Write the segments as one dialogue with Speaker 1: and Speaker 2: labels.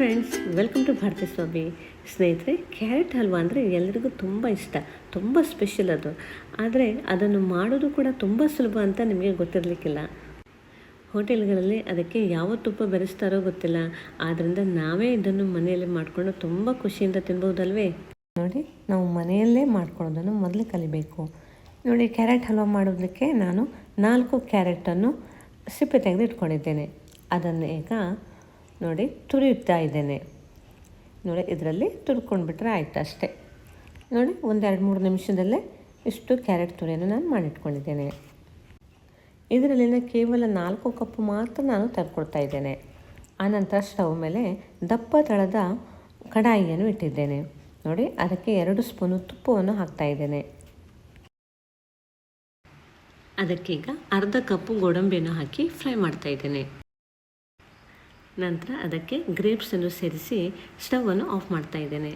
Speaker 1: Friends welcome to Bharati Swamy ಸ್ನೇಹಿತರೆ carrot halwa ಅಂದರೆ ಎಲ್ಲರಿಗೂ ತುಂಬ ಇಷ್ಟ, ತುಂಬ ಸ್ಪೆಷಲ್ ಅದು. ಆದರೆ ಅದನ್ನು ಮಾಡೋದು ಕೂಡ ತುಂಬ ಸುಲಭ ಅಂತ ನಿಮಗೆ ಗೊತ್ತಿರಲಿಕ್ಕಿಲ್ಲ. ಹೋಟೆಲ್ಗಳಲ್ಲಿ ಅದಕ್ಕೆ ಯಾವ ತುಪ್ಪ ಬೆರೆಸ್ತಾರೋ ಗೊತ್ತಿಲ್ಲ. ಆದ್ದರಿಂದ ನಾವೇ ಇದನ್ನು ಮನೆಯಲ್ಲಿ ಮಾಡಿಕೊಂಡು ತುಂಬ ಖುಷಿಯಿಂದ ತಿನ್ಬೋದಲ್ವೇ ನೋಡಿ, ನಾವು ಮನೆಯಲ್ಲೇ ಮಾಡ್ಕೊಳ್ಳೋದನ್ನು ಮೊದಲು ಕಲಿಬೇಕು. ನೋಡಿ ಕ್ಯಾರೆಟ್ ಹಲ್ವಾ ಮಾಡೋದಕ್ಕೆ ನಾನು ನಾಲ್ಕು ಕ್ಯಾರೆಟನ್ನು ಸಿಪ್ಪೆ ತೆಗೆದು ಇಟ್ಕೊಂಡಿದ್ದೇನೆ ಅದನ್ನು ಈಗ ನೋಡಿ ತುರಿಯುತ್ತಾ ಇದ್ದೇನೆ. ನೋಡಿ ಇದರಲ್ಲಿ ತುರ್ಕೊಂಡ್ಬಿಟ್ರೆ ಆಯಿತು ಅಷ್ಟೇ. ನೋಡಿ ಒಂದೆರಡು ಮೂರು ನಿಮಿಷದಲ್ಲೇ ಇಷ್ಟು ಕ್ಯಾರೆಟ್ ತುರಿಯನ್ನು ನಾನು ಮಾಡಿಟ್ಕೊಂಡಿದ್ದೇನೆ. ಇದರಲ್ಲಿನ ಕೇವಲ ನಾಲ್ಕು ಕಪ್ ಮಾತ್ರ ನಾನು ತೆಗೆದುಕೊಳ್ತಾ ಇದ್ದೇನೆ. ಆನಂತರ ಸ್ಟವ್ ಮೇಲೆ ದಪ್ಪ ತಳದ ಕಡಾಯಿಯನ್ನು ಇಟ್ಟಿದ್ದೇನೆ. ನೋಡಿ ಅದಕ್ಕೆ ಎರಡು ಸ್ಪೂನು ತುಪ್ಪವನ್ನು ಹಾಕ್ತಾ ಇದ್ದೇನೆ. ಅದಕ್ಕೀಗ ಅರ್ಧ ಕಪ್ಪು ಗೋಡಂಬಿಯನ್ನು ಹಾಕಿ ಫ್ರೈ ಮಾಡ್ತಾ ಇದ್ದೇನೆ. ನಂತರ ಅದಕ್ಕೆ ಗ್ರೇಪ್ಸನ್ನು ಸೇರಿಸಿ ಸ್ಟವನ್ನು ಆಫ್ ಮಾಡ್ತಾ ಇದ್ದೇನೆ.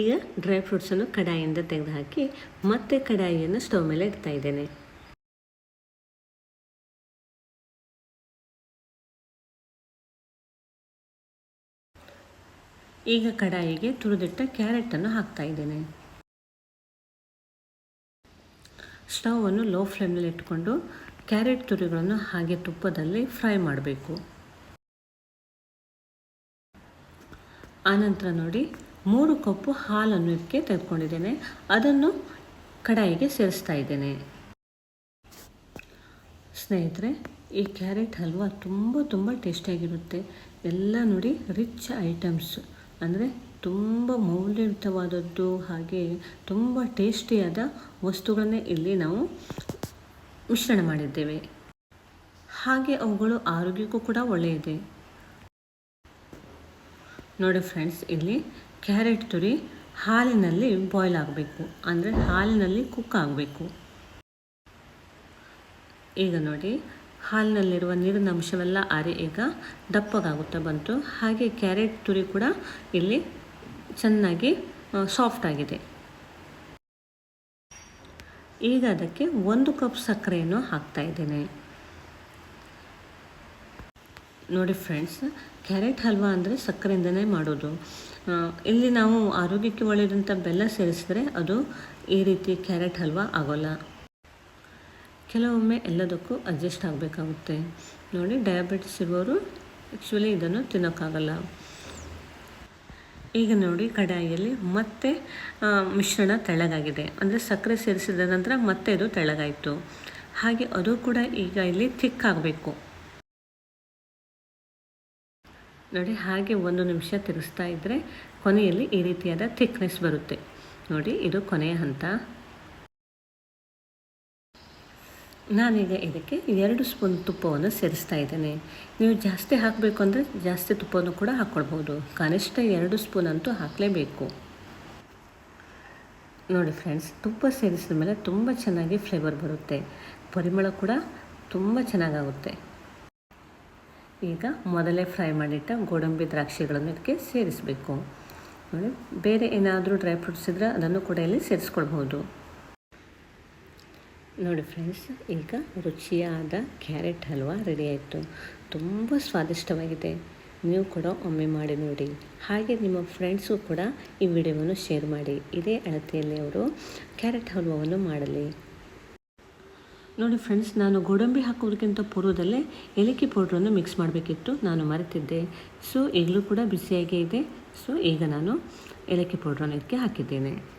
Speaker 1: ಈಗ ಡ್ರೈ ಫ್ರೂಟ್ಸನ್ನು ಕಡಾಯಿಯಿಂದ ತೆಗೆದುಹಾಕಿ ಮತ್ತೆ ಕಡಾಯಿಯನ್ನು ಸ್ಟವ್ ಮೇಲೆ ಇಡ್ತಾ ಇದ್ದೇನೆ. ಈಗ ಕಡಾಯಿಗೆ ತುರಿದಿಟ್ಟ ಕ್ಯಾರೆಟನ್ನು ಹಾಕ್ತಾ ಇದ್ದೇನೆ. ಸ್ಟವನ್ನು ಲೋ ಫ್ಲೇಮ್ನಲ್ಲಿ ಇಟ್ಕೊಂಡು ಕ್ಯಾರೆಟ್ ತುರಿಗಳನ್ನು ಹಾಗೆ ತುಪ್ಪದಲ್ಲಿ ಫ್ರೈ ಮಾಡಬೇಕು. ಆನಂತರ ನೋಡಿ, ಮೂರು ಕಪ್ಪು ಹಾಲನ್ನು ಇದಕ್ಕೆ ತೆಗೆದುಕೊಂಡಿದ್ದೇನೆ. ಅದನ್ನು ಕಡಾಯಿಗೆ ಸೇರಿಸ್ತಾ ಇದ್ದೇನೆ. ಸ್ನೇಹಿತರೆ, ಈ ಕ್ಯಾರೆಟ್ ಹಲ್ವಾ ತುಂಬ ತುಂಬ ಟೇಸ್ಟಿಯಾಗಿರುತ್ತೆ. ಎಲ್ಲ ನೋಡಿ, ರಿಚ್ ಐಟಮ್ಸ್. ಅಂದರೆ ತುಂಬ ಮೌಲ್ಯಯುತವಾದದ್ದು ಹಾಗೆ ತುಂಬ ಟೇಸ್ಟಿಯಾದ ವಸ್ತುಗಳನ್ನೇ ಇಲ್ಲಿ ನಾವು ಮಿಶ್ರಣ ಮಾಡಿದ್ದೇವೆ. ಹಾಗೆ ಅವುಗಳು ಆರೋಗ್ಯಕ್ಕೂ ಕೂಡ ಒಳ್ಳೆಯದೆ. ನೋಡಿ ಫ್ರೆಂಡ್ಸ್ ಇಲ್ಲಿ ಕ್ಯಾರೆಟ್ ತುರಿ ಹಾಲಿನಲ್ಲಿ ಬಾಯ್ಲ್ ಆಗಬೇಕು. ಅಂದರೆ ಹಾಲಿನಲ್ಲಿ ಕುಕ್ ಆಗಬೇಕು. ಈಗ ನೋಡಿ, ಹಾಲಿನಲ್ಲಿರುವ ನೀರಿನ ಅಂಶವೆಲ್ಲ ಆರಿ ಈಗ ದಪ್ಪಗಾಗುತ್ತಾ ಬಂತು. ಹಾಗೆ ಕ್ಯಾರೆಟ್ ತುರಿ ಕೂಡ ಇಲ್ಲಿ ಚೆನ್ನಾಗಿ ಸಾಫ್ಟ್ ಆಗಿದೆ. ಈಗ ಅದಕ್ಕೆ ಒಂದು ಕಪ್ ಸಕ್ಕರೆಯನ್ನು ಹಾಕ್ತಾ ಇದ್ದೇನೆ. ನೋಡಿ ಫ್ರೆಂಡ್ಸ್ ಕ್ಯಾರೆಟ್ ಹಲ್ವಾ ಅಂದರೆ ಸಕ್ಕರೆಯಿಂದನೇ ಮಾಡೋದು. ಇಲ್ಲಿ ನಾವು ಆರೋಗ್ಯಕ್ಕೆ ಒಳ್ಳೆಯದಂಥ ಬೆಲ್ಲ ಸೇರಿಸಿದ್ರೆ ಅದು ಈ ರೀತಿ ಕ್ಯಾರೆಟ್ ಹಲ್ವಾ ಆಗೋಲ್ಲ. ಕೆಲವೊಮ್ಮೆ ಎಲ್ಲದಕ್ಕೂ ಅಡ್ಜಸ್ಟ್ ಆಗಬೇಕಾಗುತ್ತೆ. ನೋಡಿ ಡಯಾಬಿಟಿಸ್ ಇರುವವರು ಆ್ಯಕ್ಚುಲಿ ಇದನ್ನು ತಿನ್ನೋಕ್ಕಾಗಲ್ಲ. ಈಗ ನೋಡಿ ಕಡಾಯಿಯಲ್ಲಿ ಮತ್ತೆ ಮಿಶ್ರಣ ತೆಳಗಾಗಿದೆ. ಅಂದರೆ ಸಕ್ಕರೆ ಸೇರಿಸಿದ ನಂತರ ಮತ್ತೆ ಇದು ತೆಳಗಾಯಿತು. ಹಾಗೆ ಅದು ಕೂಡ ಈಗ ಇಲ್ಲಿ ಥಿಕ್ ಆಗಬೇಕು. ನೋಡಿ, ಹಾಗೆ ಒಂದು ನಿಮಿಷ ತಿರುಗಿಸ್ತಾ ಇದ್ದರೆ ಕೊನೆಯಲ್ಲಿ ಈ ರೀತಿಯಾದ ಥಿಕ್ನೆಸ್ ಬರುತ್ತೆ. ನೋಡಿ, ಇದು ಕೊನೆಯ ಹಂತ. ನಾನೀಗ ಇದಕ್ಕೆ ಎರಡು ಸ್ಪೂನ್ ತುಪ್ಪವನ್ನು ಸೇರಿಸ್ತಾ ಇದ್ದೇನೆ. ನೀವು ಜಾಸ್ತಿ ಹಾಕಬೇಕು ಅಂದರೆ ಜಾಸ್ತಿ ತುಪ್ಪವನ್ನು ಕೂಡ ಹಾಕ್ಕೊಳ್ಬೋದು ಕನಿಷ್ಠ ಎರಡು ಸ್ಪೂನ್ ಅಂತೂ ಹಾಕಲೇಬೇಕು. ನೋಡಿ ಫ್ರೆಂಡ್ಸ್, ತುಪ್ಪ ಸೇರಿಸಿದ ಮೇಲೆ ತುಂಬ ಚೆನ್ನಾಗಿ ಫ್ಲೇವರ್ ಬರುತ್ತೆ. ಪರಿಮಳ ಕೂಡ ತುಂಬ ಚೆನ್ನಾಗಾಗುತ್ತೆ. ಈಗ ಮೊದಲೇ ಫ್ರೈ ಮಾಡಿಟ್ಟ ಗೋಡಂಬಿ ದ್ರಾಕ್ಷಿಗಳನ್ನು ಇದಕ್ಕೆ ಸೇರಿಸಬೇಕು. ನೋಡಿ, ಬೇರೆ ಏನಾದರೂ ಡ್ರೈ ಫ್ರೂಟ್ಸ್ ಇದ್ದರೆ ಅದನ್ನು ಕೂಡ ಇಲ್ಲಿ ಸೇರಿಸ್ಕೊಳ್ಬೋದು ನೋಡಿ ಫ್ರೆಂಡ್ಸ್ ಈಗ ರುಚಿಯಾದ ಕ್ಯಾರೆಟ್ ಹಲ್ವಾ ರೆಡಿ ಆಯಿತು. ತುಂಬ ಸ್ವಾದಿಷ್ಟವಾಗಿದೆ. ನೀವು ಕೂಡ ಒಮ್ಮೆ ಮಾಡಿ ನೋಡಿ. ಹಾಗೆ ನಿಮ್ಮ ಫ್ರೆಂಡ್ಸು ಕೂಡ ಈ ವಿಡಿಯೋವನ್ನು ಶೇರ್ ಮಾಡಿ. ಇದೇ ಅಳತೆಯಲ್ಲಿ ಅವರು ಕ್ಯಾರೆಟ್ ಹಲ್ವವನ್ನು ಮಾಡಲಿ. ನೋಡಿ ಫ್ರೆಂಡ್ಸ್ ನಾನು ಗೋಡಂಬಿ ಹಾಕೋದಕ್ಕಿಂತ ಪೂರ್ವದಲ್ಲೇ ಏಲಕ್ಕಿ ಪೌಡ್ರನ್ನು ಮಿಕ್ಸ್ ಮಾಡಬೇಕಿತ್ತು. ನಾನು ಮರೆತಿದ್ದೆ. ಸೊ ಈಗಲೂ ಕೂಡ ಬಿಸಿಯಾಗೇ ಇದೆ. ಸೊ ಈಗ ನಾನು ಏಲಕ್ಕಿ ಪೌಡ್ರನ್ನು ಇದಕ್ಕೆ ಹಾಕಿದ್ದೇನೆ.